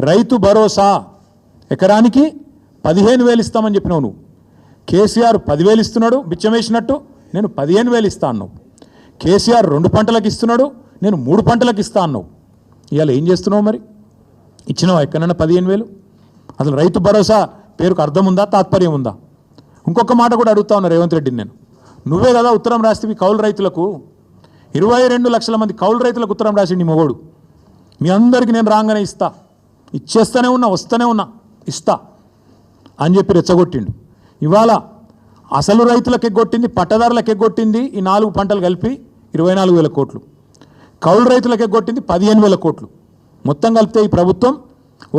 రైతు భరోసా ఎకరానికి పదిహేను వేలు ఇస్తామని చెప్పినావు నువ్వు. కేసీఆర్ పదివేలు ఇస్తున్నాడు బిచ్చమేసినట్టు నేను పదిహేను వేలు ఇస్తా అన్నావు. కేసీఆర్ రెండు పంటలకు ఇస్తున్నాడు నేను మూడు పంటలకు ఇస్తా అన్నావు. ఇవాళ ఏం చేస్తున్నావు మరి? ఇచ్చినావా ఎక్కడన్నా పదిహేను వేలు? అసలు రైతు భరోసా పేరుకు అర్థం ఉందా తాత్పర్యం ఉందా? ఇంకొక మాట కూడా అడుగుతా ఉన్నా రేవంత్ రెడ్డిని నేను. నువ్వే కదా ఉత్తరం రాస్తే కౌలు రైతులకు. ఇరవై రెండు లక్షల మంది కౌలు రైతులకు ఉత్తరం రాసిండి నీ మొగోడు. మీ అందరికీ నేను రాగానే ఇస్తా. ఇచ్చేస్తూనే ఉన్నా వస్తూనే ఉన్నా ఇస్తా అని చెప్పి రెచ్చగొట్టిండు. ఇవాళ అసలు రైతులకు ఎగ్గొట్టింది పట్టదారులకు ఎగ్గొట్టింది ఈ నాలుగు పంటలు కలిపి ఇరవై నాలుగు వేల కోట్లు. కౌలు రైతులకు ఎగ్గొట్టింది పదిహేను వేల కోట్లు. మొత్తం కలిపితే ఈ ప్రభుత్వం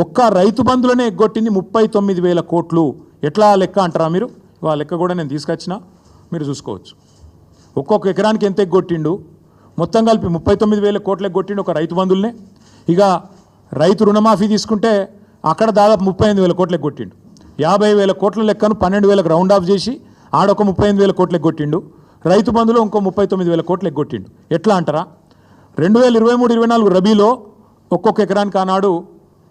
ఒక్క రైతు బంధులనే ఎగ్గొట్టింది ముప్పై తొమ్మిది వేల కోట్లు. ఎట్లా లెక్క అంటారా మీరు? ఇవాళ లెక్క కూడా నేను తీసుకొచ్చిన మీరు చూసుకోవచ్చు. ఒక్కొక్క ఎకరానికి ఎంత ఎగ్గొట్టిండు? మొత్తం కలిపి ముప్పై తొమ్మిది వేల కోట్లు ఎగ్గొట్టిండు ఒక రైతు బంధువులనే. ఇక రైతు రుణమాఫీ తీసుకుంటే అక్కడ దాదాపు ముప్పై ఎనిమిది వేల కోట్లకు కొట్టిండు. యాభై వేల కోట్ల లెక్కను పన్నెండు వేలకు రౌండ్ ఆఫ్ చేసి ఆడొక ముప్పై ఎనిమిది వేల కోట్లకు కొట్టిండు. రైతు బంధులో ఇంకో ముప్పై తొమ్మిది వేల కోట్లకు కొట్టిండు. ఎట్లా అంటారా? రెండు వేల ఇరవై మూడు ఇరవై నాలుగు రబీలో ఒక్కొక్క ఎకరానికి ఆనాడు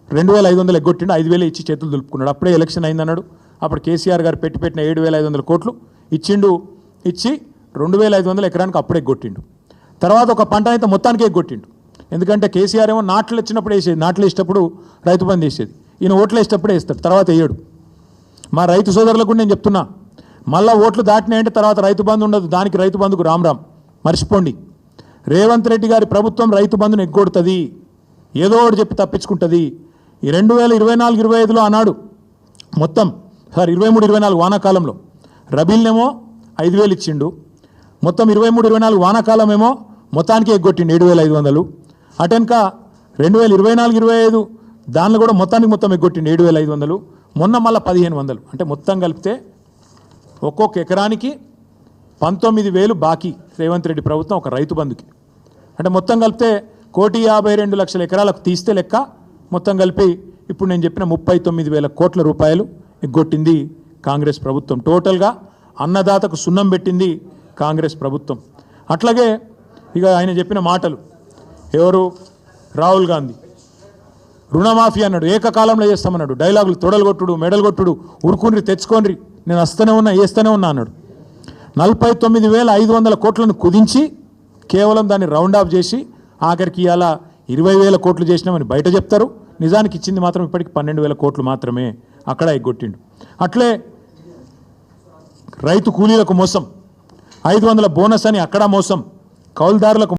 రెండు వేల ఐదు వందలు ఎగ్గొట్టిండు ఐదు వేలు ఇచ్చి చేతులు దులుపుకున్నాడు. అప్పుడే ఎలక్షన్ అయిందన్నాడు. అప్పుడు కేసీఆర్ గారు పెట్టి పెట్టిన ఏడు వేల ఐదు వందల కోట్లు ఇచ్చిండు. ఇచ్చి రెండు వేల ఐదు వందల ఎకరానికి అప్పుడే ఎగ్గొట్టిండు తర్వాత ఒక పంట అయితే మొత్తానికి ఎగ్గొట్టిండు ఎందుకంటే కేసీఆర్ ఏమో నాట్లు వచ్చినప్పుడు వేసేది నాట్లు వేసేటప్పుడు రైతు బంధు వేసేది ఈయన ఓట్లు వేసేటప్పుడే వేస్తాడు తర్వాత వేయడు. మా రైతు సోదరులకు నేను చెప్తున్నా మళ్ళా ఓట్లు దాటినాయంటే తర్వాత రైతు బంధు ఉండదు దానికి రైతు బంధుకు రామ్ రామ్ మర్చిపోండి. రేవంత్ రెడ్డి గారి ప్రభుత్వం రైతు బంధును ఎగ్గొడుతుంది ఏదో ఒకటి చెప్పి తప్పించుకుంటుంది. ఈ రెండు వేల ఇరవై నాలుగు ఇరవై ఐదులో ఆనాడు మొత్తం సార్ ఇరవై మూడు ఇరవై నాలుగు వానాకాలంలో రబీల్నేమో ఐదు వేలు ఇచ్చిండు మొత్తం ఇరవై మూడు ఇరవై నాలుగు వానాకాలం ఏమో మొత్తానికి ఎగ్గొట్టిండు ఏడు వేల ఐదు వందలు. అటెన్కా రెండు వేల ఇరవై నాలుగు ఇరవై ఐదు దానిలో కూడా మొత్తానికి మొత్తం ఎగ్గొట్టింది ఏడు వేల ఐదు వందలు. మొన్న మళ్ళీ పదిహేను వందలు. అంటే మొత్తం కలిపితే ఒక్కొక్క ఎకరానికి పంతొమ్మిది వేలు బాకీ రేవంత్ రెడ్డి ప్రభుత్వం ఒక రైతు బంధుకి. అంటే మొత్తం కలిపితే కోటి యాభై రెండు లక్షల ఎకరాలకు తీస్తే లెక్క మొత్తం కలిపి ఇప్పుడు నేను చెప్పిన ముప్పై తొమ్మిది వేల కోట్ల రూపాయలు ఎగ్గొట్టింది కాంగ్రెస్ ప్రభుత్వం. టోటల్గా అన్నదాతకు సున్నం పెట్టింది కాంగ్రెస్ ప్రభుత్వం. అట్లాగే ఇక ఆయన చెప్పిన మాటలు. ఎవరు? రాహుల్ గాంధీ. రుణమాఫీ అన్నాడు. ఏకకాలంలో చేస్తామన్నాడు. డైలాగులు తొడలు కొట్టుడు మెడలు కొట్టుడు ఉరుకుని తెచ్చుకోండి నేను వస్తూనే ఉన్నా వేస్తూనే ఉన్నా అన్నాడు. నలభై తొమ్మిది వేల ఐదు వందల కోట్లను కుదించి కేవలం దాన్ని రౌండ్ ఆఫ్ చేసి ఆఖరికి ఇవాళ ఇరవై వేల కోట్లు చేసినామని బయట చెప్తారు. నిజానికి ఇచ్చింది మాత్రం ఇప్పటికి పన్నెండు వేల కోట్లు మాత్రమే అక్కడ ఎగ్గొట్టిండు అట్లే రైతు కూలీలకు మోసం. ఐదు వందల బోనస్ అని అక్కడ మోసం. కౌలుదారులకు